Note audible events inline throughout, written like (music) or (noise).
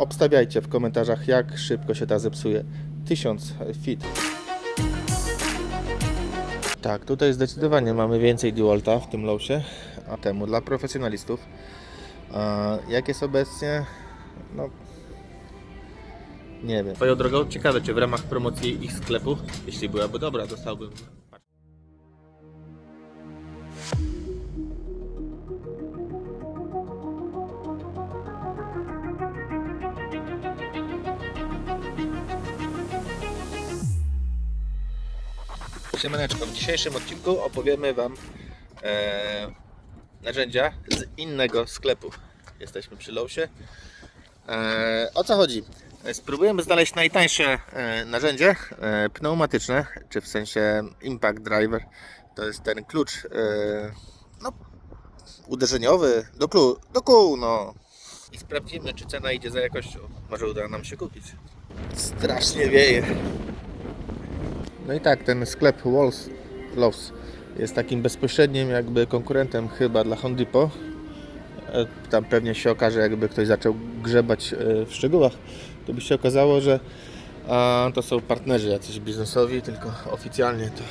Obstawiajcie w komentarzach, jak szybko się ta zepsuje. 1000 fit. Tak, tutaj zdecydowanie mamy więcej Dualta w tym lowsie, a temu dla profesjonalistów. A jak jest obecnie? No. Nie wiem. Swoją drogą, ciekawe, czy w ramach promocji ich sklepu, jeśli byłaby dobra, dostałbym. Siemaneczko, w dzisiejszym odcinku opowiemy Wam e, narzędzia z innego sklepu. Jesteśmy przy Lowsie. E, o co chodzi? E, Spróbujemy znaleźć najtańsze e, narzędzie e, pneumatyczne, czy w sensie impact driver. To jest ten klucz e, no, uderzeniowy do, klu, do kół. No. I sprawdzimy, czy cena idzie za jakością. Może uda nam się kupić. Strasznie wieje. No i tak, ten sklep Walls Loves jest takim bezpośrednim jakby konkurentem chyba dla Home Depot. E, Tam pewnie się okaże, jakby ktoś zaczął grzebać e, w szczegółach, to by się okazało, że to są partnerzy jacyś biznesowi, tylko oficjalnie to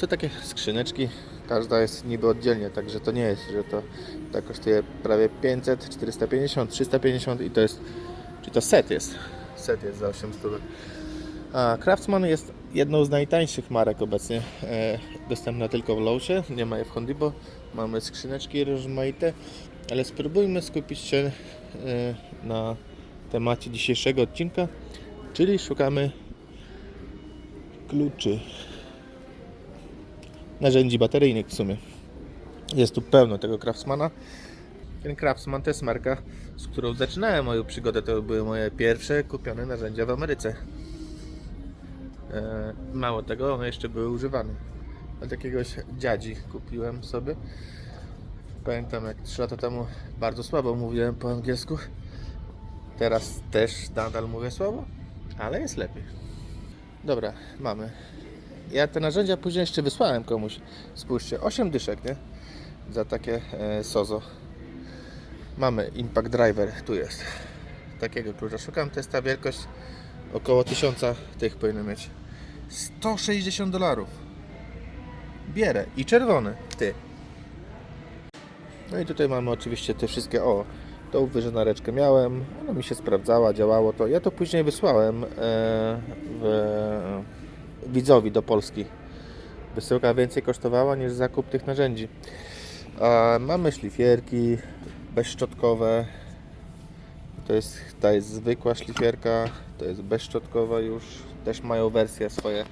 są takie skrzyneczki. Każda jest niby oddzielnie, także to nie jest, że to, to kosztuje prawie 500, 450, 350 i to jest, czy to set jest, set jest za 800 a Craftsman jest jedną z najtańszych marek obecnie, e, dostępna tylko w Lowsie, nie ma je w Depot. Mamy skrzyneczki rozmaite, ale spróbujmy skupić się e, na temacie dzisiejszego odcinka, czyli szukamy kluczy, narzędzi bateryjnych w sumie. Jest tu pełno tego Craftsmana. Ten Craftsman to jest marka, z którą zaczynałem moją przygodę. To były moje pierwsze kupione narzędzia w Ameryce. E, Mało tego, one jeszcze były używane. Od jakiegoś dziadzi kupiłem sobie. Pamiętam jak 3 lata temu bardzo słabo mówiłem po angielsku. Teraz też nadal mówię słabo, ale jest lepiej. Dobra, mamy. Ja te narzędzia później jeszcze wysłałem komuś. Spójrzcie, 8 dyszek, nie? Za takie e, sozo. Mamy Impact Driver, tu jest. Takiego klucza szukam. To jest ta wielkość około 1000 tych powinno mieć. 160 dolarów. Bierę. I czerwony. Ty. No i tutaj mamy oczywiście te wszystkie. O, tą wyżynareczkę miałem. Ona mi się sprawdzała, działało to. Ja to później wysłałem e, w, widzowi do Polski. Wysyłka więcej kosztowała niż zakup tych narzędzi. A mamy szlifierki bezszczotkowe. To jest, ta jest zwykła szlifierka, to jest bezszczotkowa już. Też mają wersje swoje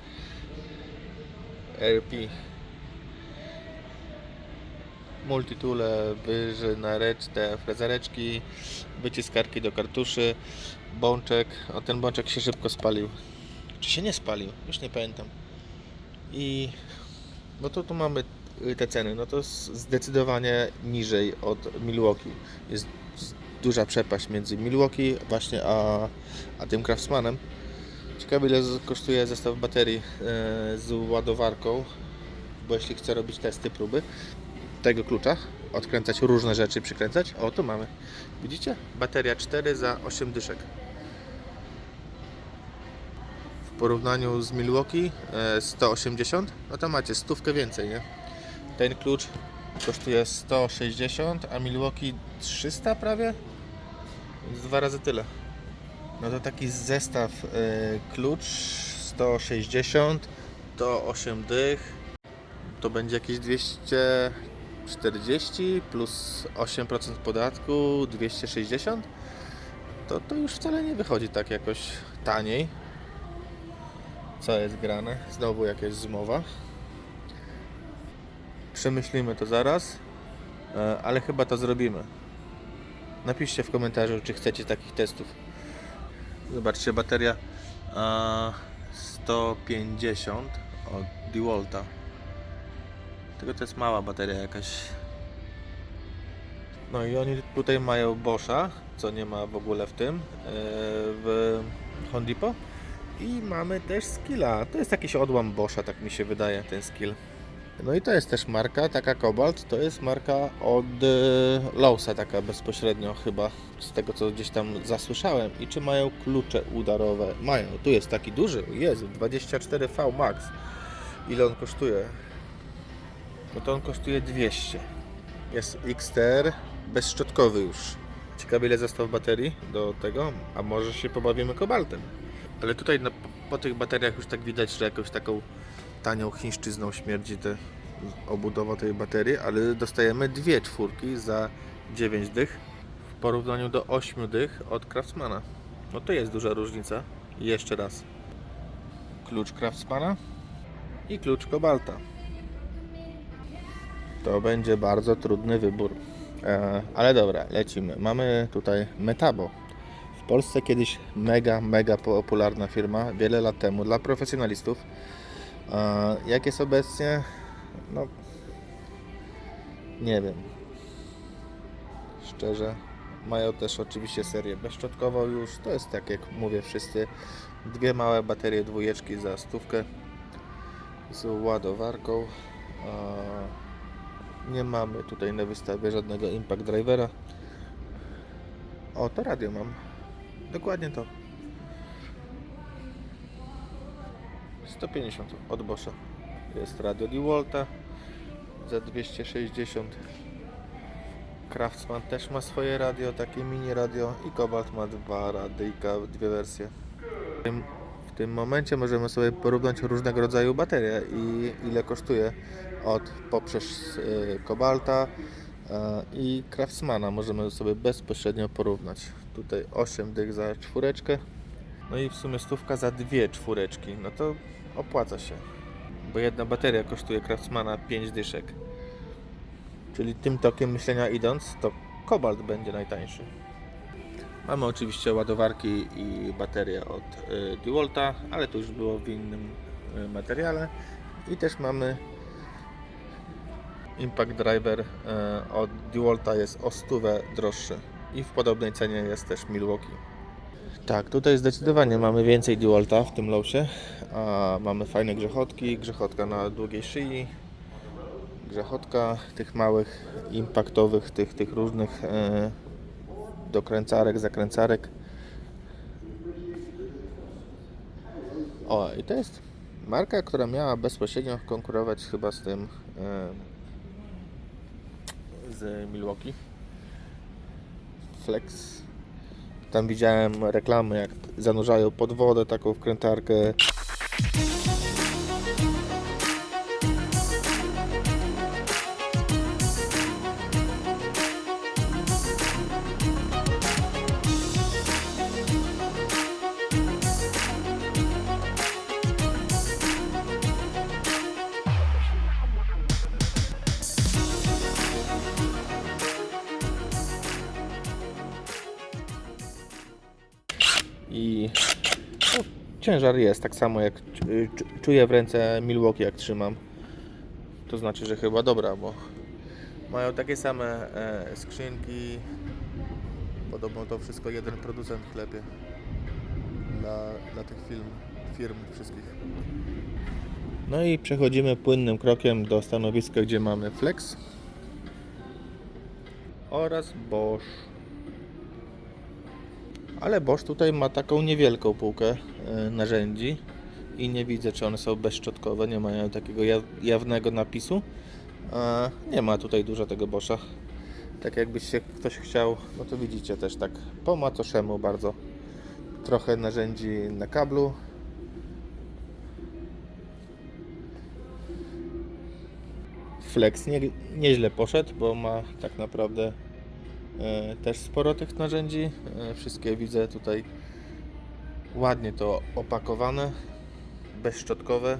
RP. Multitoole, wyżynareczne, frezareczki, wyciskarki do kartuszy, bączek. O ten bączek się szybko spalił. Czy się nie spalił? Już nie pamiętam. I no to tu mamy y, te ceny. No to zdecydowanie niżej od Milwaukee. Jest duża przepaść między Milwaukee właśnie a, a tym Craftsmanem. Ciekawe ile kosztuje zestaw baterii e, z ładowarką, bo jeśli chcę robić testy, próby tego klucza, odkręcać różne rzeczy, przykręcać, o tu mamy. Widzicie? Bateria 4 za 8 dyszek. W porównaniu z Milwaukee e, 180, no to macie stówkę więcej, nie? Ten klucz kosztuje 160, a Milwaukee 300 prawie? Więc dwa razy tyle. No to taki zestaw y, klucz 160 to 8 dych. To będzie jakieś 240 plus 8% podatku 260. To, to już wcale nie wychodzi tak jakoś taniej. Co jest grane? Znowu jakaś zmowa. Przemyślimy to zaraz, e, ale chyba to zrobimy. Napiszcie w komentarzu, czy chcecie takich testów. Zobaczcie, bateria a, 150 od DeWalta. Tylko to jest mała bateria jakaś. No i oni tutaj mają Boscha, co nie ma w ogóle w tym, e, w Home Depot. I mamy też Skilla. To jest jakiś odłam Boscha, tak mi się wydaje, ten skill. No i to jest też marka, taka Cobalt, to jest marka od e, Lowsa, taka bezpośrednio chyba, z tego co gdzieś tam zasłyszałem. I czy mają klucze udarowe? Mają, tu jest taki duży, jest 24V Max. Ile on kosztuje? No to on kosztuje 200. Jest XTR bezszczotkowy już. Ciekawe ile został baterii do tego, a może się pobawimy kobaltem. Ale tutaj po tych bateriach już tak widać, że jakąś taką tanią chińszczyzną śmierdzi te obudowa tej baterii, ale dostajemy dwie czwórki za 9 dych w porównaniu do 8 dych od Craftsmana. No to jest duża różnica. Jeszcze raz. Klucz Craftsmana i klucz Kobalta. To będzie bardzo trudny wybór. E, ale dobra, lecimy. Mamy tutaj Metabo. W Polsce kiedyś mega, mega popularna firma, wiele lat temu dla profesjonalistów. E, jak jest obecnie? No, nie wiem. Szczerze. Mają też oczywiście serię bezszczotkową już. To jest tak jak mówię wszyscy. Dwie małe baterie dwójeczki za stówkę z ładowarką. Nie mamy tutaj na wystawie żadnego impact drivera. O, to radio mam. Dokładnie to. 150 od Boscha. Jest radio DeWalta za 260. Craftsman też ma swoje radio, takie mini radio i Cobalt ma dwa radyjka, dwie wersje. W tym, w tym momencie możemy sobie porównać różnego rodzaju baterie i ile kosztuje od poprzez Cobalta y, i Craftsmana możemy sobie bezpośrednio porównać. Tutaj 8 dych za czwóreczkę, no i w sumie stówka za dwie czwóreczki. No to opłaca się, bo jedna bateria kosztuje Craftsmana 5 dyszek. Czyli tym tokiem myślenia idąc, to Kobalt będzie najtańszy. Mamy oczywiście ładowarki i baterie od y, DeWalta, ale to już było w innym y, materiale. I też mamy Impact Driver y, od DeWalta jest o stówę droższy i w podobnej cenie jest też Milwaukee. Tak, tutaj zdecydowanie mamy więcej DeWalta w tym lowsie, a mamy fajne grzechotki, grzechotka na długiej szyi, grzechotka tych małych, impaktowych, tych, tych różnych e, dokręcarek, zakręcarek. O, i to jest marka, która miała bezpośrednio konkurować chyba z tym e, z Milwaukee. Flex. Tam widziałem reklamy, jak zanurzają pod wodę taką wkrętarkę. Ciężar jest tak samo jak czu- czuję w ręce Milwaukee jak trzymam. To znaczy, że chyba dobra, bo mają takie same e, skrzynki. Podobno to wszystko jeden producent klepie dla, dla tych film, firm wszystkich. No i przechodzimy płynnym krokiem do stanowiska, gdzie mamy Flex oraz Bosch ale Bosch tutaj ma taką niewielką półkę e, narzędzi i nie widzę, czy one są bezszczotkowe, nie mają takiego ja- jawnego napisu. E, Nie ma tutaj dużo tego Boscha. Tak jakbyś się ktoś chciał, no to widzicie też tak po macoszemu bardzo. Trochę narzędzi na kablu. Flex nie, nieźle poszedł, bo ma tak naprawdę też sporo tych narzędzi. E, Wszystkie widzę tutaj ładnie to opakowane, bezszczotkowe.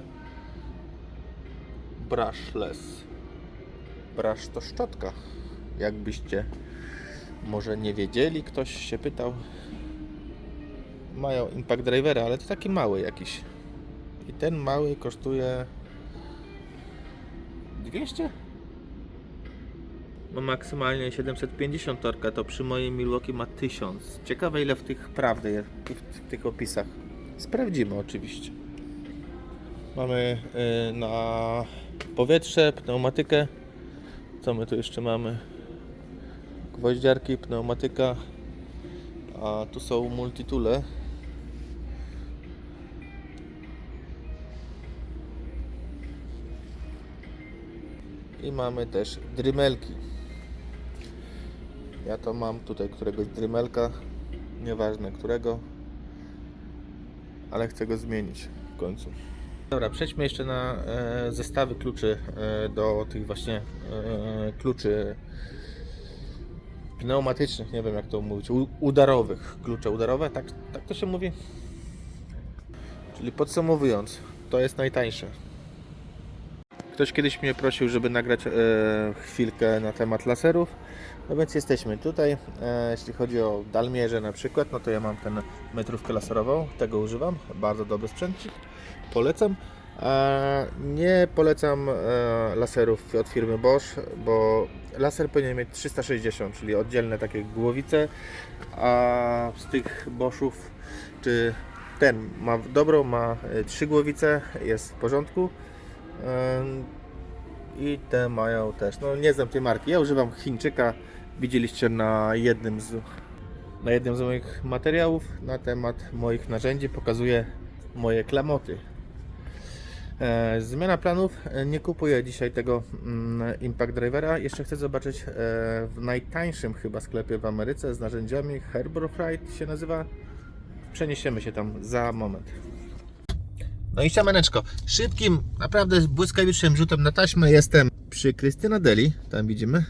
Brushless. Brush to szczotka. Jakbyście może nie wiedzieli, ktoś się pytał. Mają impact drivery, ale to taki mały jakiś. I ten mały kosztuje 200? Ma maksymalnie 750 torka, to przy mojej Milwaukee ma 1000. Ciekawe ile w tych prawdy jest, w, w tych opisach. Sprawdzimy oczywiście. Mamy y, na powietrze, pneumatykę. Co my tu jeszcze mamy? Gwoździarki, pneumatyka. A tu są multitule. I mamy też drymelki. Ja to mam tutaj któregoś drymelka, nieważne którego, ale chcę go zmienić w końcu. Dobra, przejdźmy jeszcze na e, zestawy kluczy e, do tych właśnie e, kluczy pneumatycznych, nie wiem jak to mówić, u, udarowych, klucze udarowe, tak, tak to się mówi? Czyli podsumowując, to jest najtańsze. Ktoś kiedyś mnie prosił, żeby nagrać e, chwilkę na temat laserów, no więc jesteśmy tutaj. E, jeśli chodzi o dalmierze na przykład, no to ja mam ten metrówkę laserową, tego używam, bardzo dobry sprzęcik, polecam. E, nie polecam e, laserów od firmy Bosch, bo laser powinien mieć 360, czyli oddzielne takie głowice, a z tych Boschów, czy ten ma dobrą, ma trzy głowice, jest w porządku. I te mają też, no nie znam tej marki. Ja używam Chińczyka. Widzieliście na jednym z na jednym z moich materiałów na temat moich narzędzi pokazuję moje klamoty. E, zmiana planów. E, Nie kupuję dzisiaj tego mm, Impact Drivera. Jeszcze chcę zobaczyć e, w najtańszym chyba sklepie w Ameryce z narzędziami Herborfright się nazywa. Przeniesiemy się tam za moment. No i siamaneczko, szybkim, naprawdę błyskawicznym rzutem na taśmę jestem przy Krystyna Deli, tam widzimy.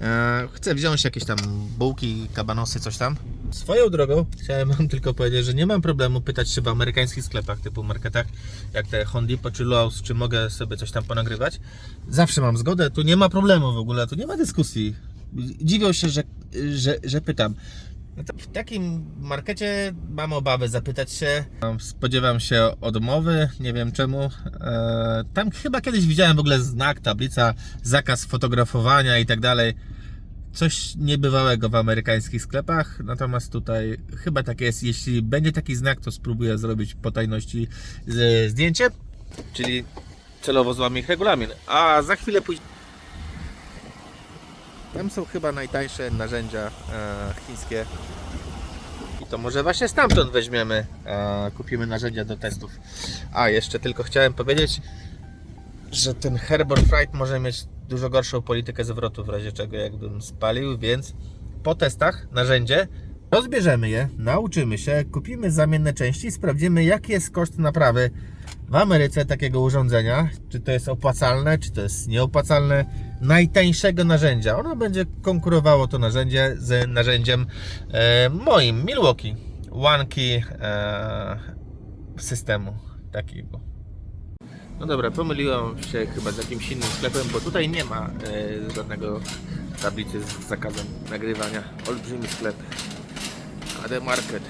E, chcę wziąć jakieś tam bułki, kabanosy, coś tam. Swoją drogą chciałem Wam tylko powiedzieć, że nie mam problemu pytać się w amerykańskich sklepach typu marketach, jak te Home Depot czy Lowe's, czy mogę sobie coś tam ponagrywać. Zawsze mam zgodę, tu nie ma problemu w ogóle, tu nie ma dyskusji. Dziwią się, że, że, że pytam. No to w takim markecie mam obawę zapytać się. Spodziewam się odmowy, nie wiem czemu. E, Tam chyba kiedyś widziałem w ogóle znak, tablica, zakaz fotografowania i tak dalej. Coś niebywałego w amerykańskich sklepach, natomiast tutaj chyba tak jest. Jeśli będzie taki znak, to spróbuję zrobić po tajności zdjęcie, czyli celowo złamię regulamin. A za chwilę później. Tam są chyba najtańsze narzędzia e, chińskie. I to może właśnie stamtąd weźmiemy, e, kupimy narzędzia do testów. A, jeszcze tylko chciałem powiedzieć, że ten Herbor Fright może mieć dużo gorszą politykę zwrotu w razie czego jakbym spalił, więc po testach narzędzie rozbierzemy je, nauczymy się, kupimy zamienne części sprawdzimy jaki jest koszt naprawy w Ameryce takiego urządzenia, czy to jest opłacalne, czy to jest nieopłacalne, najtańszego narzędzia. Ono będzie konkurowało to narzędzie z narzędziem e, moim Milwaukee One Key e, systemu takiego. No dobra, pomyliłem się chyba z jakimś innym sklepem, bo tutaj nie ma e, żadnego tablicy z zakazem nagrywania. Olbrzymi sklep. AD Market.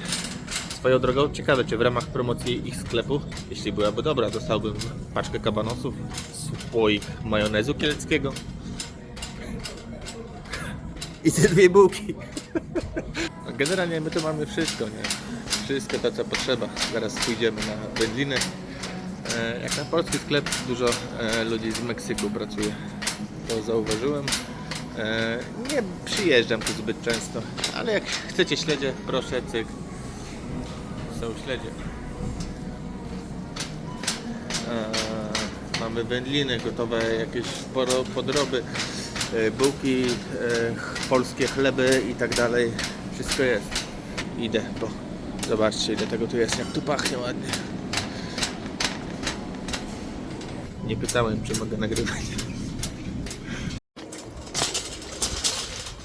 Swoją drogą, ciekawe czy w ramach promocji ich sklepu, jeśli byłaby dobra, dostałbym paczkę kabanosów, słoik majonezu kieleckiego i te dwie bułki. Generalnie my tu mamy wszystko, nie? Wszystko to co potrzeba. Zaraz pójdziemy na wędliny. E, Jak na polski sklep dużo e, ludzi z Meksyku pracuje. To zauważyłem. E, Nie przyjeżdżam tu zbyt często, ale jak chcecie śledzie, proszę, cyk. Są śledzie. Mamy wędliny, gotowe jakieś podroby, bułki, polskie chleby i tak dalej. Wszystko jest. Idę, bo zobaczcie ile tego tu jest, jak tu pachnie ładnie. Nie pytałem, czy mogę nagrywać.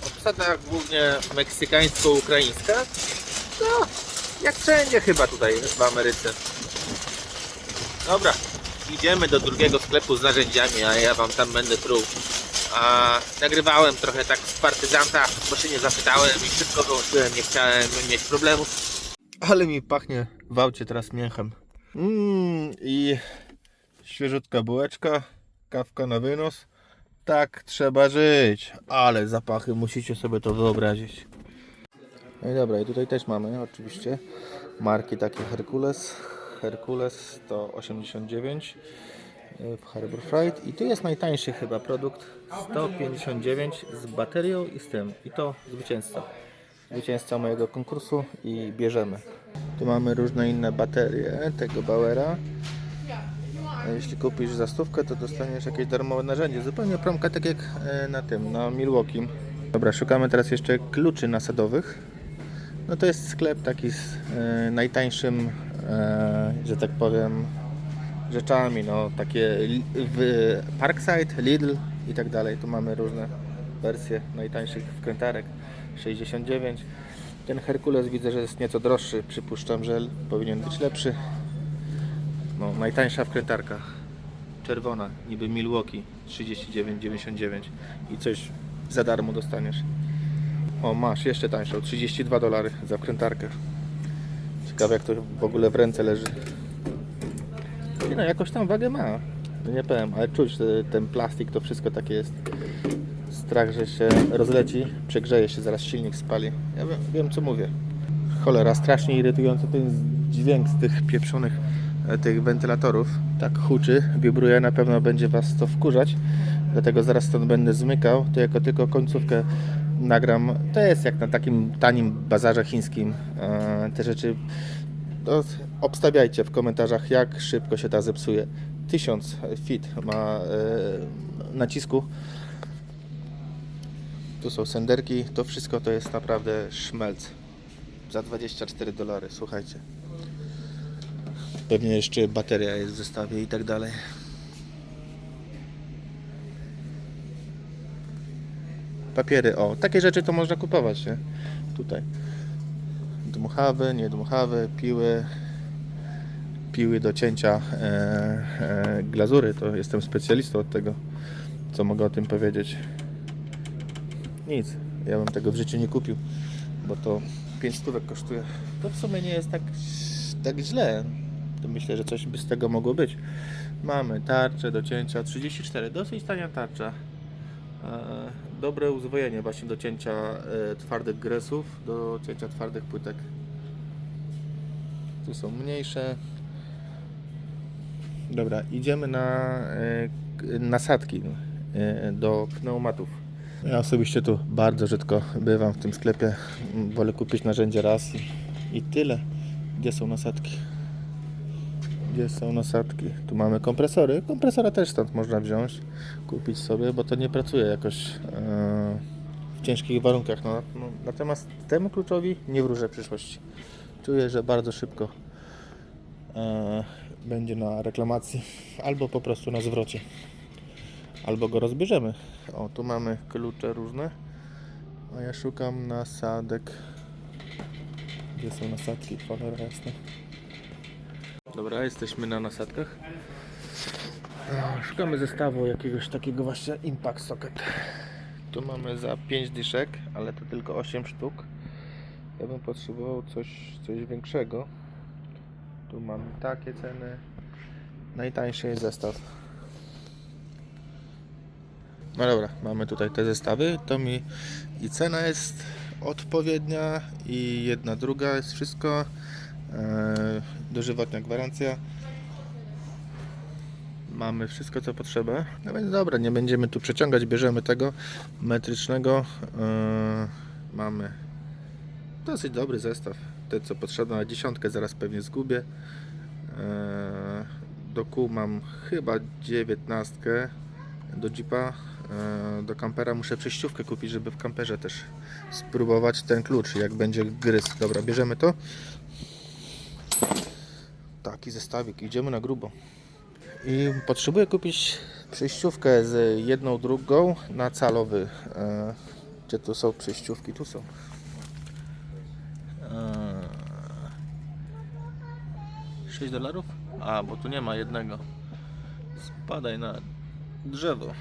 Obsada głównie meksykańsko-ukraińska. No, jak wszędzie chyba tutaj w Ameryce. Dobra, idziemy do drugiego sklepu z narzędziami, a ja wam tam będę truł. A nagrywałem trochę tak z partyzanta, bo się nie zapytałem i wszystko wyłączyłem, nie chciałem mieć problemów. Ale mi pachnie w aucie teraz mięchem. Mmm, i świeżutka bułeczka, kawka na wynos. Tak trzeba żyć, ale zapachy musicie sobie to wyobrazić. No i dobra, i tutaj też mamy oczywiście marki takie Herkules. Herkules to 89. e, w Harbor Freight i tu jest najtańszy chyba produkt 159 z baterią i z tym. I to zwycięzca. Zwycięzca mojego konkursu i bierzemy. Tu mamy różne inne baterie tego Bauera. Jeśli kupisz za stówkę to dostaniesz jakieś darmowe narzędzie. Zupełnie promka tak jak e, na tym na Milwaukee. Dobra szukamy teraz jeszcze kluczy nasadowych. No to jest sklep taki z e, najtańszym e, że tak powiem rzeczami, no. Takie w Parkside, Lidl i tak dalej. Tu mamy różne wersje najtańszych wkrętarek 69. Ten Herkules widzę, że jest nieco droższy, przypuszczam, że powinien być lepszy. No, najtańsza wkrętarka czerwona, niby Milwaukee 39,99 i coś za darmo dostaniesz. O, masz jeszcze tańszą, 32 dolary za wkrętarkę. Ciekawe jak to w ogóle w ręce leży. Nie No jakoś tam wagę ma. No nie powiem, ale czuć ten plastik, to wszystko takie jest. Strach, że się rozleci, przegrzeje się, zaraz silnik spali. Ja wiem, wiem co mówię. Cholera, strasznie irytujący ten dźwięk z tych pieprzonych e, tych wentylatorów. Tak huczy, wibruje, na pewno będzie Was to wkurzać. Dlatego zaraz stąd będę zmykał. To jako tylko końcówkę nagram. To jest jak na takim tanim bazarze chińskim. E, Te rzeczy to obstawiajcie w komentarzach, jak szybko się ta zepsuje. 1000 fit ma e, nacisku. Tu są senderki. To wszystko to jest naprawdę szmelc. Za 24 dolary, słuchajcie. Pewnie jeszcze bateria jest w zestawie i tak dalej. Papiery, o, takie rzeczy to można kupować, nie? Tutaj dmuchawy, niedmuchawy, piły, piły do cięcia e, e, glazury. To jestem specjalistą od tego, co mogę o tym powiedzieć. Nic, ja bym tego w życiu nie kupił, bo to 5 stówek kosztuje. To w sumie nie jest tak, tak źle. To myślę, że coś by z tego mogło być. Mamy tarczę do cięcia 34, dosyć tania tarcza. E, Dobre uzwojenie właśnie do cięcia twardych gresów, do cięcia twardych płytek. Tu są mniejsze. Dobra, idziemy na e, nasadki e, do pneumatów. Ja osobiście tu bardzo rzadko bywam w tym sklepie. Wolę kupić narzędzie raz i, tyle. Gdzie są nasadki? Gdzie są nasadki? Tu mamy kompresory. Kompresora też stąd można wziąć, kupić sobie, bo to nie pracuje jakoś e, w ciężkich warunkach. No, no, natomiast temu kluczowi nie wróżę przyszłości. Czuję, że bardzo szybko będzie na reklamacji, albo po prostu na zwrocie, albo go rozbierzemy. O, tu mamy klucze różne, a ja szukam nasadek. Gdzie są nasadki? Cholera jasna. Dobra, jesteśmy na nasadkach. Szukamy zestawu jakiegoś takiego właśnie Impact Socket. Tu mamy za 5 dyszek, ale to tylko 8 sztuk. Ja bym potrzebował coś, coś większego. Tu mamy takie ceny. Najtańszy jest zestaw. No dobra, mamy tutaj te zestawy. To mi i cena jest odpowiednia i jedna druga jest wszystko. Eee, dożywotnia gwarancja. Mamy wszystko co potrzeba. No więc dobra, nie będziemy tu przeciągać, bierzemy tego metrycznego. Eee, mamy dosyć dobry zestaw. Te co potrzebne na dziesiątkę zaraz pewnie zgubię. Eee, do kół mam chyba dziewiętnastkę. Do Jeepa, eee, do kampera muszę przejściówkę kupić, żeby w kamperze też spróbować ten klucz, jak będzie gryz. Dobra, bierzemy to. Taki zestawik, idziemy na grubo. I potrzebuję kupić przejściówkę z jedną drugą na calowy. E, gdzie tu są przejściówki? Tu są. 6 dolarów? A, bo tu nie ma jednego. Spadaj na drzewo.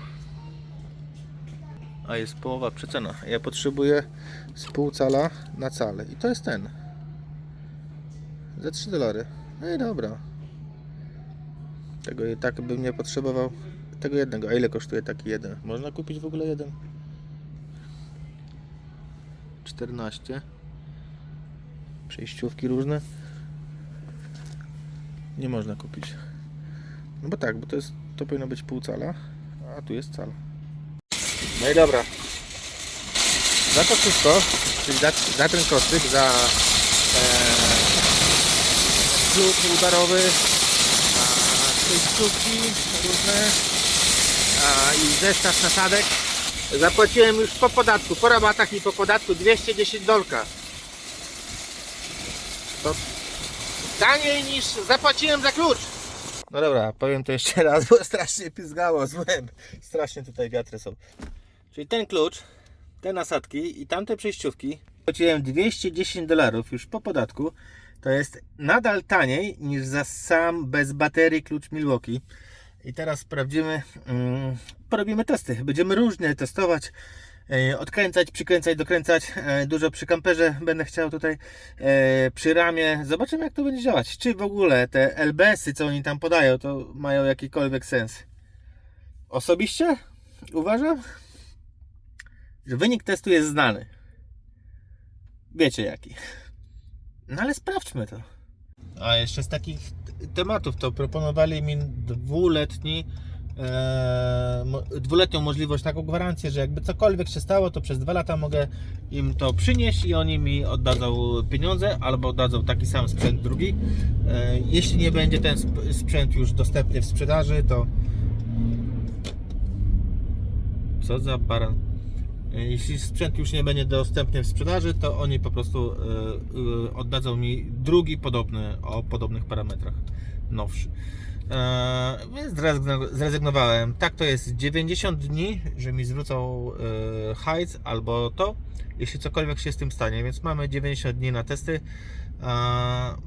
A jest połowa przecena. Ja potrzebuję z pół cala na cale. I to jest ten. Za 3 dolary. No i dobra. Tego i tak bym nie potrzebował. Tego jednego. A ile kosztuje taki jeden? Można kupić w ogóle jeden? 14. Przejściówki różne. Nie można kupić. No bo tak, bo to jest to powinno być pół cala, a tu jest cal. No i dobra. Za to wszystko, czyli za, za ten koszyk, za e, klucz udarowy, a przejściówki różne a, i zestaw nasadek zapłaciłem już po podatku, po rabatach i po podatku 210 dolka. To taniej niż zapłaciłem za klucz. No dobra, powiem to jeszcze raz, bo strasznie pizgało, złem. Strasznie tutaj wiatry są. Czyli ten klucz, te nasadki i tamte przejściówki płaciłem 210 dolarów już po podatku. To jest nadal taniej niż za sam bez baterii klucz Milwaukee. I teraz sprawdzimy, mm, porobimy testy. Będziemy różnie testować, odkręcać, przykręcać, dokręcać. E, Dużo przy kamperze będę chciał tutaj, e, przy ramie. Zobaczymy jak to będzie działać. Czy w ogóle te LBS-y, co oni tam podają, to mają jakikolwiek sens. Osobiście uważam, że wynik testu jest znany. Wiecie jaki. No ale sprawdźmy to. A jeszcze z takich tematów to proponowali mi dwuletni, e, dwuletnią możliwość, taką gwarancję, że jakby cokolwiek się stało, to przez dwa lata mogę im to przynieść i oni mi oddadzą pieniądze albo oddadzą taki sam sprzęt drugi. E, jeśli nie będzie ten sp- sprzęt już dostępny w sprzedaży, to co za baran. E, Jeśli sprzęt już nie będzie dostępny w sprzedaży, to oni po prostu oddadzą mi drugi podobny, o podobnych parametrach, nowszy. E, Więc zrezygno- zrezygnowałem. Tak to jest 90 dni, że mi zwrócą e, hajs albo to, jeśli cokolwiek się z tym stanie. Więc mamy 90 dni na testy, e,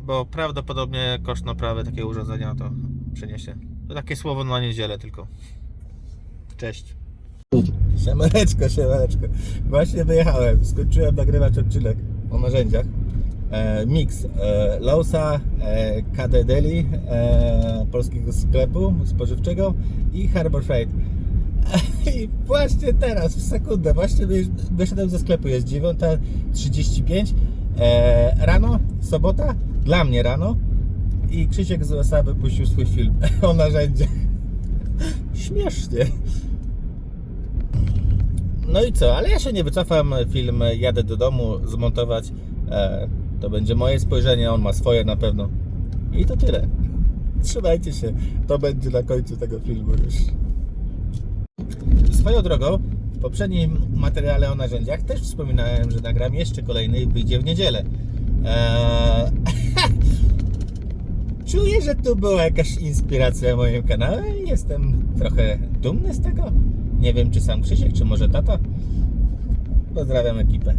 bo prawdopodobnie koszt naprawy takiego urządzenia to przyniesie. To takie słowo na niedzielę tylko. Cześć. Siemaneczko, siemaneczko. Właśnie wyjechałem, skończyłem nagrywać odcinek o narzędziach. E, mix e, Lausa, e, KD Deli, polskiego sklepu spożywczego i Harbor Freight. (laughs) I właśnie teraz, w sekundę, właśnie wysz- wyszedłem ze sklepu, jest 9.35 e, rano, sobota, dla mnie rano i Krzysiek z USA wypuścił swój film (laughs) o narzędziach. Śmiesznie. No i co, ale ja się nie wycofam, film jadę do domu zmontować. To będzie moje spojrzenie, on ma swoje na pewno. I to tyle. Trzymajcie się, to będzie na końcu tego filmu już. Swoją drogą, w poprzednim materiale o narzędziach też wspominałem, że nagram jeszcze kolejny i wyjdzie w niedzielę. Eee... (laughs) Czuję, że tu była jakaś inspiracja moim kanale i jestem trochę dumny z tego. Nie wiem, czy sam Krzysiek, czy może tata. Pozdrawiam ekipę.